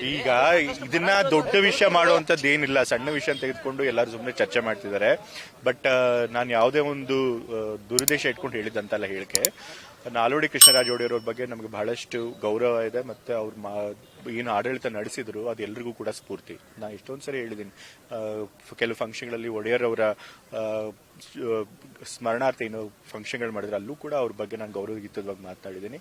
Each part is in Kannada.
ಈಗ ಇದನ್ನ ದೊಡ್ಡ ವಿಷಯ ಮಾಡುವಂತದ್ದು ಏನಿಲ್ಲ. ಸಣ್ಣ ವಿಷಯ ತೆಗೆದುಕೊಂಡು ಎಲ್ಲರೂ ಸುಮ್ಮನೆ ಚರ್ಚೆ ಮಾಡ್ತಿದ್ದಾರೆ. ಬಟ್ ನಾನು ಯಾವುದೇ ಒಂದು ದುರುದ್ದೇಶ ಇಟ್ಕೊಂಡು ಹೇಳಿದ್ದಂತಲ್ಲ ಹೇಳಿಕೆ. ನಾಲ್ವಡಿ ಕೃಷ್ಣರಾಜ ಒಡೆಯರ್ ಅವ್ರ ಬಗ್ಗೆ ನಮಗೆ ಬಹಳಷ್ಟು ಗೌರವ ಇದೆ ಮತ್ತೆ ಅವ್ರ ಏನು ಆಡಳಿತ ನಡೆಸಿದ್ರು ಅದು ಎಲ್ರಿಗೂ ಕೂಡ ಸ್ಫೂರ್ತಿ. ನಾ ಎಷ್ಟೊಂದು ಸರಿ ಹೇಳಿದ್ದೀನಿ ಕೆಲವು ಫಂಕ್ಷನ್ಗಳಲ್ಲಿ ಒಡೆಯರ್ ಅವರ ಸ್ಮರಣಾರ್ಥ ಏನು ಫಂಕ್ಷನ್ಗಳು ಮಾಡಿದ್ರೆ, ಅಲ್ಲೂ ಕೂಡ ಅವ್ರ ಬಗ್ಗೆ ನಾನು ಗೌರವಯುತವಾಗಿ ಮಾತನಾಡಿದ್ದೀನಿ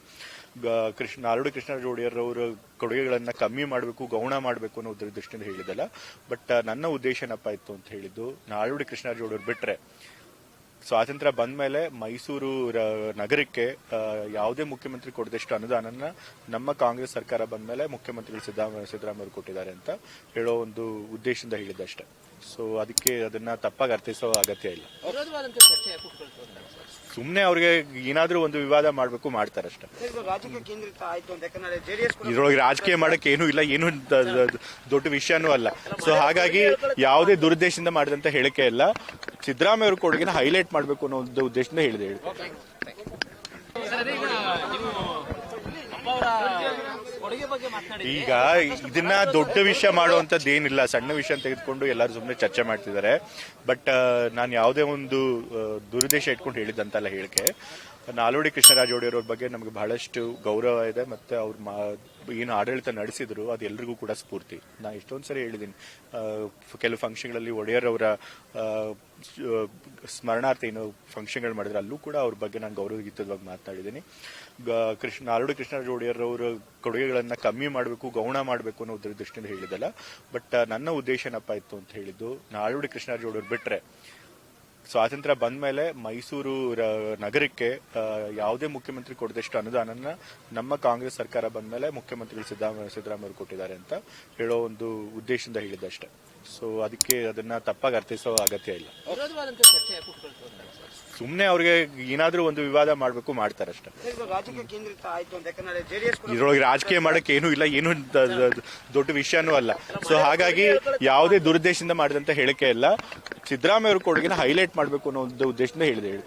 ಕೃಷ್ಣ ನಾಲ್ವಡಿ ಕೃಷ್ಣರಾಜ ಒಡೆಯರ್ ಅವರ ಕೊಡುಗೆಗಳನ್ನ ಕಮ್ಮಿ ಮಾಡಬೇಕು, ಗೌಣ ಮಾಡಬೇಕು ಅನ್ನೋ ದೃಷ್ಟಿಯಿಂದ ಹೇಳಿದಲ್ಲ ಬಟ್ ನನ್ನ ಉದ್ದೇಶ ಏನಪ್ಪ ಇತ್ತು ಅಂತ ಹೇಳಿದ್ದು ನಾಲ್ವಡಿ ಕೃಷ್ಣರಾಜ ಒಡೆಯರ್ ಬಿಟ್ರೆ ಸ್ವಾತಂತ್ರ್ಯ ಬಂದ ಮೇಲೆ ಮೈಸೂರು ನಗರಕ್ಕೆ ಯಾವುದೇ ಮುಖ್ಯಮಂತ್ರಿ ಕೊಡದಷ್ಟು ಅನುದಾನನ ನಮ್ಮ ಕಾಂಗ್ರೆಸ್ ಸರ್ಕಾರ ಬಂದ ಮೇಲೆ ಮುಖ್ಯಮಂತ್ರಿಗಳು ಸಿದ್ದರಾಮಯ್ಯ ಸಿದ್ದರಾಮಯ್ಯ ಕೊಟ್ಟಿದ್ದಾರೆ ಅಂತ ಹೇಳೋ ಒಂದು ಉದ್ದೇಶದಿಂದ ಹೇಳಿದ್ದಷ್ಟೇ ಸೊ ಅದಕ್ಕೆ ಅದನ್ನ ತಪ್ಪಾಗಿ ಅರ್ಥಿಸೋ ಅಗತ್ಯ ಇಲ್ಲ. ಸುಮ್ಮನೆ ಅವ್ರಿಗೆ ಏನಾದ್ರೂ ಒಂದು ವಿವಾದ ಮಾಡಬೇಕು ಯಾಕಂದ್ರೆ ಜೆಡಿಎಸ್ ಇದ್ರೊಳಗೆ ರಾಜಕೀಯ ಮಾಡಕ್ಕೆ ಏನೂ ಇಲ್ಲ ಏನು ದೊಡ್ಡ ವಿಷಯನೂ ಅಲ್ಲ. ಸೊ ಹಾಗಾಗಿ ಯಾವುದೇ ದುರುದ್ದೇಶದಿಂದ ಮಾಡಿದಂತ ಹೇಳಿಕೆ ಇಲ್ಲ. ಸಿದ್ದರಾಮಯ್ಯ ಅವ್ರ ಕೊಡುಗೆನ ಹೈಲೈಟ್ ಮಾಡಬೇಕು ಅನ್ನೋ ಒಂದು ಉದ್ದೇಶದಿಂದ ಹೇಳಿದೆ ಹೇಳಿ ಸರ್ ಈಗ ನೀವು ಅಪ್ಪ ಬಗ್ಗೆ ಮಾತನಾಡಿ ಈಗ ಇದನ್ನ ದೊಡ್ಡ ವಿಷಯ ಮಾಡುವಂತದ್ದು ಏನಿಲ್ಲ. ಸಣ್ಣ ವಿಷಯ ತೆಗೆದುಕೊಂಡು ಎಲ್ಲರೂ ಸುಮ್ಮನೆ ಚರ್ಚೆ ಮಾಡ್ತಿದ್ದಾರೆ. ಬಟ್ ನಾನು ಯಾವುದೇ ಒಂದು ದುರುದ್ದೇಶ ಇಟ್ಕೊಂಡು ಹೇಳಿದ್ದಂತಲ್ಲ ಹೇಳಿಕೆ. ನಾಲ್ವಡಿ ಕೃಷ್ಣರಾಜ ಒಡೆಯರ್ ಅವ್ರ ಬಗ್ಗೆ ನಮಗೆ ಬಹಳಷ್ಟು ಗೌರವ ಇದೆ. ಮತ್ತೆ ಅವ್ರ ಮಾ ಏನು ಆಡಳಿತ ನಡೆಸಿದ್ರು, ಅದು ಎಲ್ರಿಗೂ ಕೂಡ ಸ್ಫೂರ್ತಿ. ನಾ ಎಷ್ಟೊಂದು ಸರಿ ಹೇಳಿದ್ದೀನಿ ಕೆಲವು ಫಂಕ್ಷನ್ಗಳಲ್ಲಿ ಒಡೆಯರ್ ಅವರ ಸ್ಮರಣಾರ್ಥ ಏನು ಫಂಕ್ಷನ್ಗಳು ಮಾಡಿದ್ರೆ, ಅಲ್ಲೂ ಕೂಡ ಅವ್ರ ಬಗ್ಗೆ ನಾನು ಗೌರವಯುತವಾಗಿ ಮಾತನಾಡಿದ್ದೀನಿ ಕೃಷ್ಣ ನಾಲ್ವಡಿ ಕೃಷ್ಣರಾಜ ಒಡೆಯರ್ ಅವರ ಕೊಡುಗೆಗಳನ್ನ ಕಮ್ಮಿ ಮಾಡಬೇಕು, ಗೌಣ ಮಾಡಬೇಕು ಅನ್ನೋ ದೃಷ್ಟಿಯಿಂದ ಹೇಳಿದಲ್ಲ ಬಟ್ ನನ್ನ ಉದ್ದೇಶ ಏನಪ್ಪ ಇತ್ತು ಅಂತ ಹೇಳಿದ್ದು, ನಾಲ್ವಡಿ ಕೃಷ್ಣರಾಜ ಒಡೆಯರ್ ಬಿಟ್ರೆ ಸ್ವಾತಂತ್ರ್ಯ ಬಂದ ಮೇಲೆ ಮೈಸೂರು ನಗರಕ್ಕೆ ಯಾವುದೇ ಮುಖ್ಯಮಂತ್ರಿ ಕೊಡದಷ್ಟು ಅನುದಾನನ ನಮ್ಮ ಕಾಂಗ್ರೆಸ್ ಸರ್ಕಾರ ಬಂದ ಮೇಲೆ ಮುಖ್ಯಮಂತ್ರಿಗಳು ಸಿದ್ದರಾಮಯ್ಯ ಕೊಟ್ಟಿದ್ದಾರೆ ಅಂತ ಹೇಳೋ ಒಂದು ಉದ್ದೇಶದಿಂದ ಹೇಳಿದ್ದಷ್ಟೇ. ಸೊ ಅದಕ್ಕೆ ಅದನ್ನ ತಪ್ಪಾಗಿ ಅರ್ಥೈಸೋ ಅಗತ್ಯ ಇಲ್ಲ. ಸುಮ್ಮನೆ ಅವ್ರಿಗೆ ಏನಾದ್ರೂ ಒಂದು ವಿವಾದ ಮಾಡಬೇಕು ಮಾಡ್ತಾರೆ ಅಷ್ಟೇ. ಇದ್ರೊಳಗೆ ರಾಜಕೀಯ ಮಾಡಕ್ಕೆ ಏನೂ ಇಲ್ಲ ಏನು ದೊಡ್ಡ ವಿಷಯನೂ ಅಲ್ಲ. ಸೊ ಹಾಗಾಗಿ ಯಾವುದೇ ದುರುದ್ದೇಶದಿಂದ ಮಾಡಿದಂತ ಹೇಳಿಕೆ ಇಲ್ಲ. ಸಿದ್ದರಾಮಯ್ಯ ಅವ್ರ ಕೊಡುಗೆನ ಹೈಲೈಟ್ ಮಾಡಬೇಕು ಅನ್ನೋ ಒಂದು ಉದ್ದೇಶದಿಂದ ಹೇಳಿದೆ ಹೇಳಿ